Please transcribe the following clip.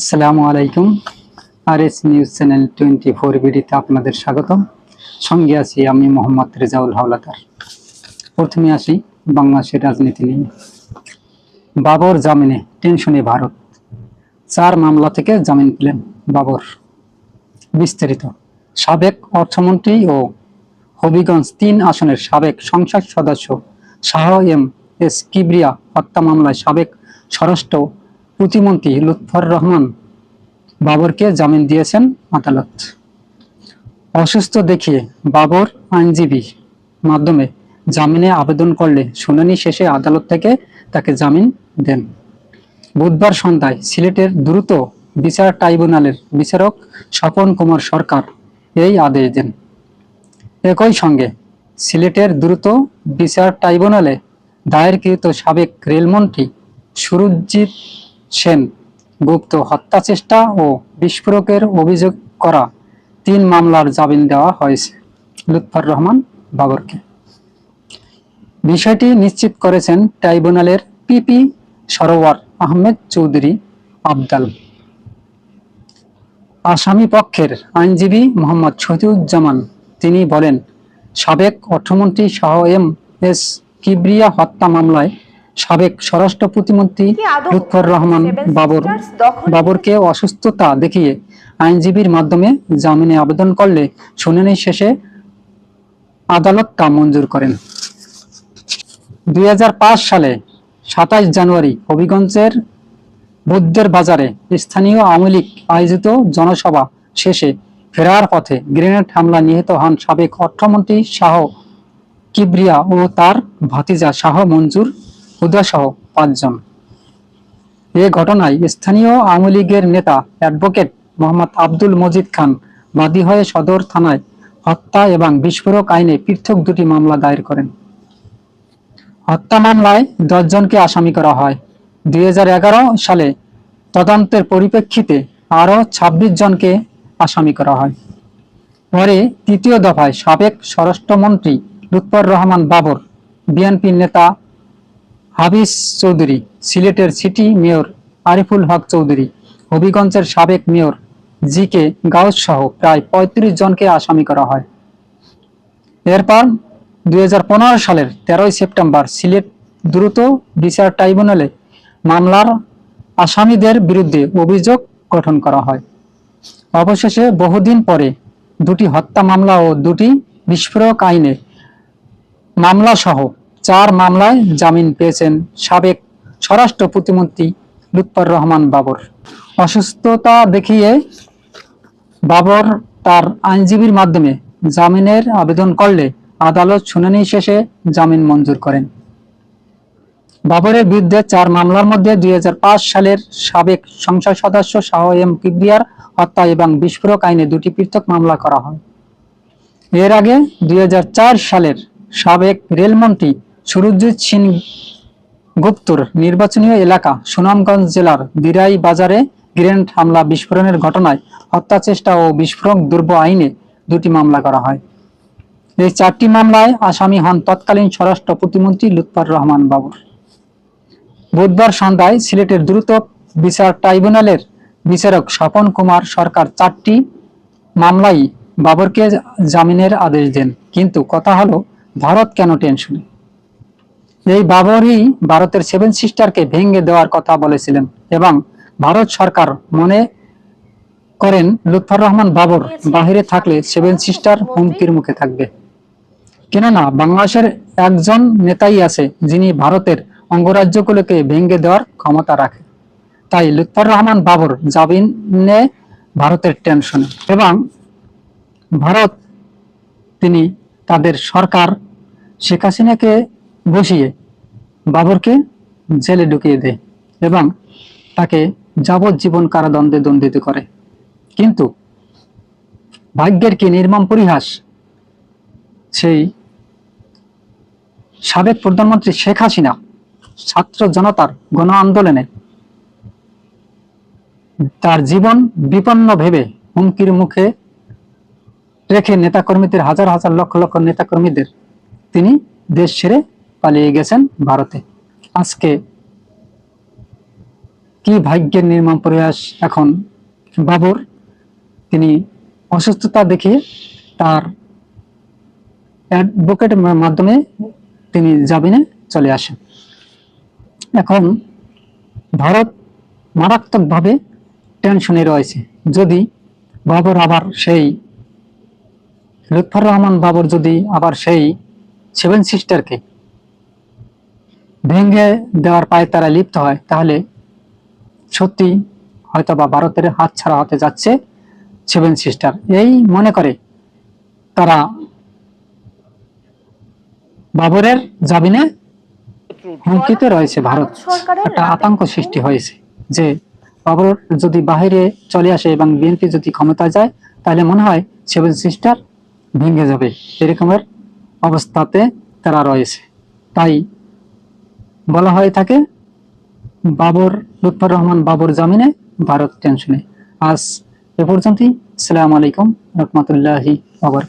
আসসালামু আলাইকুম। R S news channel twenty four বিডিতে আপনাদের স্বাগতম। সঙ্গে আছি আমি মোহাম্মদ রেজাউল হাওলাদার। প্রথমে আসি বাংলাদেশের রাজনীতি নিয়ে। বাবর জামিনে টেনশনে ভারত। চার মামলা থেকে জামিন পেলেন বাবর। বিস্তারিত। সাবেক অর্থমন্ত্রী ও হবিগঞ্জ তিন আসনের সাবেক সংসদ সদস্য শাহ এম এস কিবরিয়া হত্যা মামলায় সাবেক স্বরাষ্ট্র প্রতিমন্ত্রী লুৎফর রহমান বাবরকে জামিন দিয়েছেন আদালত। অসুস্থ দেখিয়ে বাবর আইনজীবী মাধ্যমে জামিনে আবেদন করলে শুনানি শেষে আদালত থেকে তাকে জামিন দেন। বুধবার সন্ধ্যায় সিলেটের দ্রুত বিচার ট্রাইব্যুনালের বিচারক স্বপন কুমার সরকার এই আদেশ দেন। একই সঙ্গে সিলেটের দ্রুত বিচার ট্রাইব্যুনালে দায়েরকৃত সাবেক রেলমন্ত্রী সুরজিৎ সেন, গুপ্ত হত্যা চেষ্টা ও বিস্ফোরকের অভিযোগ করা তিন মামলার জামিন দেওয়া হয়েছে। লুৎফর রহমান, বাবরকে। বিষয়টি নিশ্চিত করেছেন ট্রাইব্যুনালের পিপি সরোয়ার আহমেদ চৌধুরী আবদাল। আসামি পক্ষের আইনজীবী মোহাম্মদ শফিউজ্জামান তিনি বলেন, সাবেক অর্থমন্ত্রী শাহ এম এস কিবরিয়া হত্যা মামলায় সাবেক স্বরাষ্ট্র প্রতিমন্ত্রী লুৎফর রহমান বাবর বাবরকে অসুস্থতা দেখিয়ে আইনজীবীর মাধ্যমে জামিনে আবেদন করলে শুনানি শেষে আদালত তা মঞ্জুর করেন। দুই সালে সাতাশ জানুয়ারি হবিগঞ্জের বুদ্ধের বাজারে স্থানীয় আওয়ামী লীগ আয়োজিত জনসভা শেষে ফেরার পথে গ্রেনেড হামলা নিহত হন সাবেক অর্থমন্ত্রী শাহ কিবরিয়া ও তার ভাতিজা শাহ মঞ্জুর হুদা সহ পাঁচজন। এ ঘটনায় স্থানীয় আওয়ামী লীগের নেতা অ্যাডভোকেট মোহাম্মদ আব্দুল মজিদ খান বাদী হয়ে সদর থানায় হত্যা এবং বিস্ফোরক আইনে পৃথক দুটি মামলা দায়ের করেন। হত্যা মামলায় দশজনকে আসামি করা হয়। দুই হাজার এগারো সালে তদন্তের পরিপ্রেক্ষিতে আরও ২৬ জনকে আসামি করা হয়। পরে তৃতীয় দফায় সাবেক স্বরাষ্ট্রমন্ত্রী লুৎফর রহমান বাবর বিএনপি নেতা হাবিস চৌধুরী, সিলেটের সিটি মেয়র আরিফুল হক চৌধুরী, হবিগঞ্জের সাবেক মেয়র জি কে গাউস সহ প্রায় পঁয়ত্রিশ জনকে আসামি করা হয়। এরপর দু হাজার পনেরো সালের তেরোই সেপ্টেম্বর সিলেট দ্রুত বিচার ট্রাইব্যুনালে মামলার আসামিদের বিরুদ্ধে অভিযোগ গঠন করা হয়। অবশেষে বহুদিন পরে দুটি হত্যা মামলা ও দুটি বিস্ফোরক আইনে মামলা সহ চার মামলায় জামিন পেয়েছেন সাবেক স্বরাষ্ট্র প্রতিমন্ত্রী লুৎফর রহমান বাবর। অসুস্থতা দেখিয়ে বাবর তার আইনজীবীর মাধ্যমে জামিনের আবেদন করলে আদালত শুনানি শেষে জামিন মঞ্জুর করেন। বাবরের বিরুদ্ধে চার মামলার মধ্যে দুই হাজার পাঁচ সালের সাবেক সংসদ সদস্য শাহ এম কিবরিয়ার হত্যা এবং বিস্ফোরক আইনে দুটি পৃথক মামলা করা হয়। এর আগে দুই হাজার চার সালের সাবেক রেলমন্ত্রী সুরজিৎ সিং গুপ্তর নির্বাচনীয় এলাকা সুনামগঞ্জ জেলার দিরাই বাজারে গ্রেনেড হামলা বিস্ফোরণের ঘটনায় হত্যা চেষ্টা ও বিস্ফোরক দুর্ব আইনে দুটি মামলা করা হয়। এই চারটি মামলায় আসামি হন তৎকালীন স্বরাষ্ট্র প্রতিমন্ত্রী লুৎফর রহমান বাবর। বুধবার সন্ধ্যায় সিলেটের দ্রুত বিচার ট্রাইব্যুনালের বিচারক স্বপন কুমার সরকার চারটি মামলাই বাবরকে জামিনের আদেশ দেন। কিন্তু কথা হলো, ভারত কেন টেনশনে? এই বাবরই ভারতের সেভেন সিস্টারকে ভেঙে দেওয়ার কথা বলেছিলেন এবং ভারত সরকার মনে করেন লুৎফর রহমান বাবর বাহিরে থাকলে সেভেন সিস্টার হুমকির মুখে থাকবে। কেননা বাংলাদেশের একজন নেতাই আছে যিনি ভারতের অঙ্গরাজ্যগুলোকে ভেঙে দেওয়ার ক্ষমতা রাখে। তাই লুৎফর রহমান বাবর জামিনে ভারতের টেনশনে এবং ভারত তিনি তাদের সরকার শেখ হাসিনাকে বসিয়ে বাবরকে জেলে ঢুকিয়ে দেয় এবং তাকে যাবজ্জীবন কারাদণ্ডে দণ্ডিত করে। কিন্তু ভাগ্যের কি নির্মম পরিহাস? সেই সাবেক প্রধানমন্ত্রী শেখ হাসিনা ছাত্র জনতার গণ আন্দোলনে তার জীবন বিপন্ন ভেবে হুমকির মুখে রেখে নেতাকর্মীদের, হাজার হাজার লক্ষ লক্ষ নেতাকর্মীদের তিনি দেশ ছেড়ে পালিয়ে গেছেন ভারতে। আজকে কি ভাগ্যের নির্মম প্রয়াস এখন বাবর? তিনি অসুস্থতা দেখে তার অ্যাডভোকেটের মাধ্যমে তিনি জামিনে চলে আসেন। এখন ভারত মারাত্মকভাবে টেনশনে রয়েছে। যদি বাবর আবার সেই লুৎফর রহমান বাবর যদি আবার সেই সেভেন সিস্টারকে ভেঙে দেওয়ার পায়ে তারা লিপ্ত হয়, তাহলে সত্যি হয়তো বা ভারতের হাত ছাড়া হতে যাচ্ছে সেভেন সিস্টার। এই মনে করে তারা বাবরের জামিনে হুমকিতে রয়েছে ভারত। একটা আতঙ্ক সৃষ্টি হয়েছে যে বাবর যদি বাহিরে চলে আসে এবং বিএনপি যদি ক্ষমতায় যায়, তাহলে মনে হয় সেভেন সিস্টার ভেঙে যাবে। এরকমের অবস্থাতে তারা রয়েছে। তাই বলা হয়ে থাকে, বাবর, লুৎফর রহমান বাবর জামিনে ভারত টেনশনে। আজ এ পর্যন্তই। আসসালামু আলাইকুম, রহমতুল্লাহি আবার